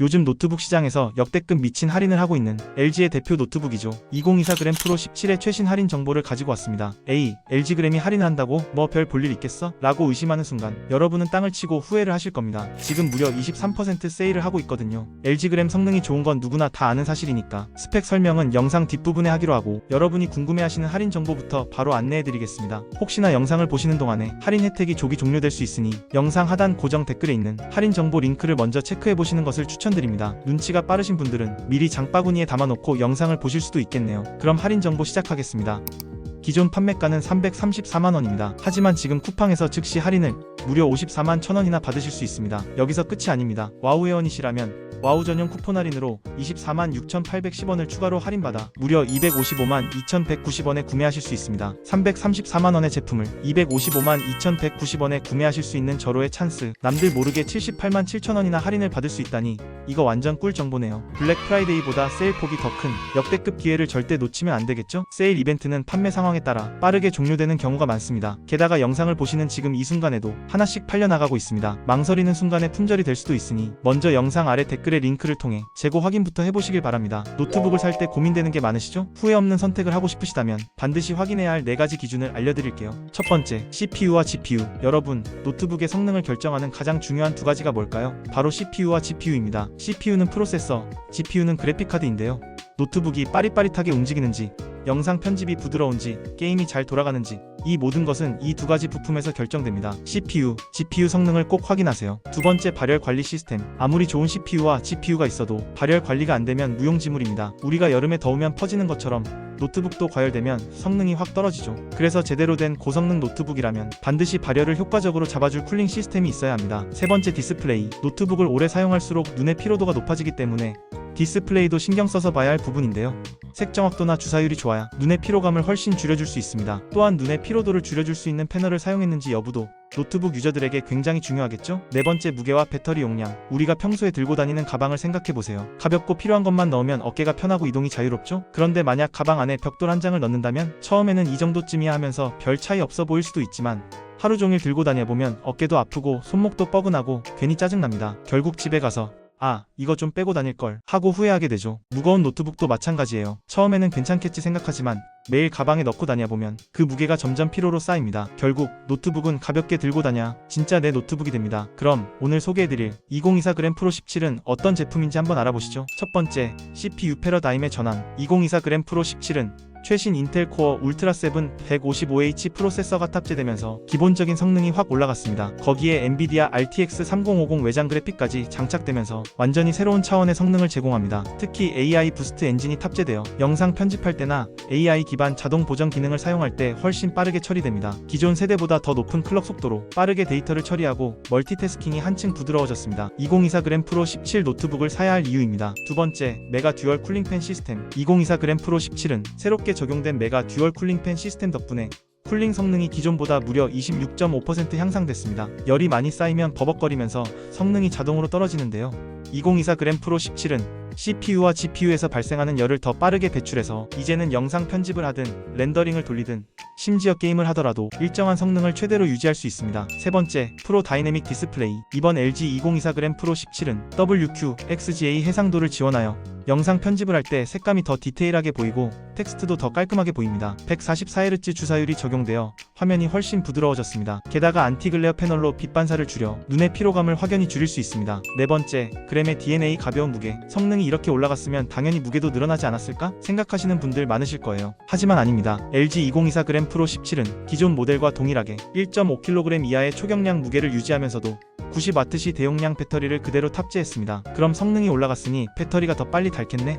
요즘 노트북 시장에서 역대급 미친 할인을 하고 있는 LG의 대표 노트북이죠. 2024 그램 프로 17의 최신 할인 정보를 가지고 왔습니다. A. LG 그램이 할인한다고 뭐 별 볼 일 있겠어? 라고 의심하는 순간 여러분은 땅을 치고 후회를 하실 겁니다. 지금 무려 23% 세일을 하고 있거든요. LG 그램 성능이 좋은 건 누구나 다 아는 사실이니까 스펙 설명은 영상 뒷부분에 하기로 하고 여러분이 궁금해하시는 할인 정보부터 바로 안내해드리겠습니다. 혹시나 영상을 보시는 동안에 할인 혜택이 조기 종료될 수 있으니 영상 하단 고정 댓글에 있는 할인 정보 링크를 먼저 체크해 보시는 것을 추천 드립니다. 눈치가 빠르신 분들은 미리 장바구니에 담아놓고 영상을 보실 수도 있겠네요. 그럼 할인 정보 시작하겠습니다. 기존 판매가는 334만원입니다. 하지만 지금 쿠팡에서 즉시 할인을 무려 54만 1000원이나 받으실 수 있습니다. 여기서 끝이 아닙니다. 와우 회원이시라면 와우 전용 쿠폰 할인으로 24만 6,810원을 추가로 할인받아 무려 255만 2,190원에 구매하실 수 있습니다. 334만원의 제품을 255만 2,190원에 구매하실 수 있는 절호의 찬스. 남들 모르게 78만 7천원이나 할인을 받을 수 있다니 이거 완전 꿀 정보네요. 블랙 프라이데이보다 세일 폭이 더 큰 역대급 기회를 절대 놓치면 안 되겠죠? 세일 이벤트는 판매 상황에 따라 빠르게 종료되는 경우가 많습니다. 게다가 영상을 보시는 지금 이 순간에도 하나씩 팔려나가고 있습니다. 망설이는 순간에 품절이 될 수도 있으니 먼저 영상 아래 댓글의 링크를 통해 재고 확인부터 해보시길 바랍니다. 노트북을 살 때 고민되는 게 많으시죠? 후회 없는 선택을 하고 싶으시다면 반드시 확인해야 할 4가지 기준을 알려드릴게요. 첫 번째, CPU와 GPU. 여러분, 노트북의 성능을 결정하는 가장 중요한 두 가지가 뭘까요? 바로 CPU와 GPU입니다. CPU는 프로세서, GPU는 그래픽카드인데요. 노트북이 빠릿빠릿하게 움직이는지, 영상 편집이 부드러운지, 게임이 잘 돌아가는지, 이 모든 것은 이 두 가지 부품에서 결정됩니다. CPU, GPU 성능을 꼭 확인하세요. 두 번째 발열 관리 시스템. 아무리 좋은 CPU와 GPU가 있어도 발열 관리가 안 되면 무용지물입니다. 우리가 여름에 더우면 퍼지는 것처럼 노트북도 과열되면 성능이 확 떨어지죠. 그래서 제대로 된 고성능 노트북이라면 반드시 발열을 효과적으로 잡아줄 쿨링 시스템이 있어야 합니다. 세 번째 디스플레이. 노트북을 오래 사용할수록 눈의 피로도가 높아지기 때문에 디스플레이도 신경 써서 봐야 할 부분인데요. 색 정확도나 주사율이 좋아야 눈의 피로감을 훨씬 줄여줄 수 있습니다. 또한 눈의 피로도를 줄여줄 수 있는 패널을 사용했는지 여부도 노트북 유저들에게 굉장히 중요하겠죠? 네 번째 무게와 배터리 용량. 우리가 평소에 들고 다니는 가방을 생각해 보세요. 가볍고 필요한 것만 넣으면 어깨가 편하고 이동이 자유롭죠? 그런데 만약 가방 안에 벽돌 한 장을 넣는다면 처음에는 이 정도쯤이야 하면서 별 차이 없어 보일 수도 있지만 하루 종일 들고 다녀보면 어깨도 아프고 손목도 뻐근하고 괜히 짜증납니다. 결국 집에 가서 아, 이거 좀 빼고 다닐 걸 하고 후회하게 되죠. 무거운 노트북도 마찬가지예요. 처음에는 괜찮겠지 생각하지만 매일 가방에 넣고 다녀 보면 그 무게가 점점 피로로 쌓입니다. 결국 노트북은 가볍게 들고 다녀 진짜 내 노트북이 됩니다. 그럼 오늘 소개해드릴 2024 그램 프로 17은 어떤 제품인지 한번 알아보시죠. 첫 번째, CPU 패러다임의 전환. 2024 그램 프로 17은 최신 인텔 코어 울트라 7 155H 프로세서가 탑재되면서 기본적인 성능이 확 올라갔습니다. 거기에 엔비디아 RTX 3050 외장 그래픽까지 장착되면서 완전히 새로운 차원의 성능을 제공합니다. 특히 AI 부스트 엔진이 탑재되어 영상 편집할 때나 AI 기반 자동 보정 기능을 사용할 때 훨씬 빠르게 처리됩니다. 기존 세대보다 더 높은 클럭 속도로 빠르게 데이터를 처리하고 멀티태스킹이 한층 부드러워졌습니다. 2024 그램 프로 17 노트북을 사야 할 이유입니다. 두 번째, 메가 듀얼 쿨링팬 시스템 2024 그램 프로 17은 새롭게 적용된 메가 듀얼 쿨링팬 시스템 덕분에 쿨링 성능이 기존보다 무려 26.5% 향상됐습니다. 열이 많이 쌓이면 버벅거리면서 성능이 자동으로 떨어지는데요. 2024 그램 프로 17은 CPU와 GPU에서 발생하는 열을 더 빠르게 배출해서 이제는 영상 편집을 하든 렌더링을 돌리든 심지어 게임을 하더라도 일정한 성능을 최대로 유지할 수 있습니다. 세 번째, 프로 다이내믹 디스플레이. 이번 LG 2024 그램 프로 17은 WQ, XGA 해상도를 지원하여 영상 편집을 할 때 색감이 더 디테일하게 보이고 텍스트도 더 깔끔하게 보입니다. 144Hz 주사율이 적용되어 화면이 훨씬 부드러워졌습니다. 게다가 안티글레어 패널로 빛 반사를 줄여 눈의 피로감을 확연히 줄일 수 있습니다. 네 번째, 그램의 DNA 가벼운 무게. 성능이 이렇게 올라갔으면 당연히 무게도 늘어나지 않았을까? 생각하시는 분들 많으실 거예요. 하지만 아닙니다. LG 2024 그램 프로 17은 기존 모델과 동일하게 1.5kg 이하의 초경량 무게를 유지하면서도 90와트시 대용량 배터리를 그대로 탑재했습니다. 그럼 성능이 올라갔으니 배터리가 더 빨리 닳겠네?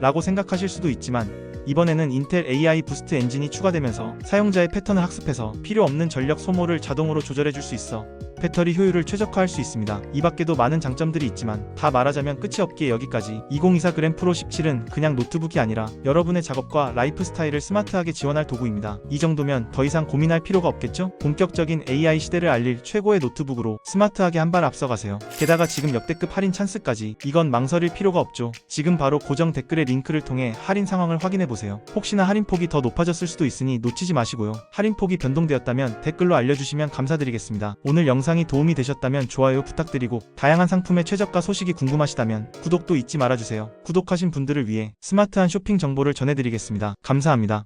라고 생각하실 수도 있지만 이번에는 인텔 AI 부스트 엔진이 추가되면서 사용자의 패턴을 학습해서 필요 없는 전력 소모를 자동으로 조절해 줄 수 있어 배터리 효율을 최적화할 수 있습니다. 이 밖에도 많은 장점들이 있지만 다 말하자면 끝이 없기에 여기까지 2024 그램 프로 17은 그냥 노트북이 아니라 여러분의 작업과 라이프 스타일을 스마트하게 지원할 도구입니다. 이 정도면 더 이상 고민할 필요가 없겠죠? 본격적인 AI 시대를 알릴 최고의 노트북으로 스마트하게 한 발 앞서가세요. 게다가 지금 역대급 할인 찬스까지 이건 망설일 필요가 없죠. 지금 바로 고정 댓글의 링크를 통해 할인 상황을 확인해 보세요. 혹시나 할인폭이 더 높아졌을 수도 있으니 놓치지 마시고요. 할인폭이 변동되었다면 댓글로 알려주시면 감사드리겠습니다. 오늘 영상 영상이 도움이 되셨다면 좋아요 부탁드리고 다양한 상품의 최저가 소식이 궁금하시다면 구독도 잊지 말아주세요. 구독하신 분들을 위해 스마트한 쇼핑 정보를 전해드리겠습니다. 감사합니다.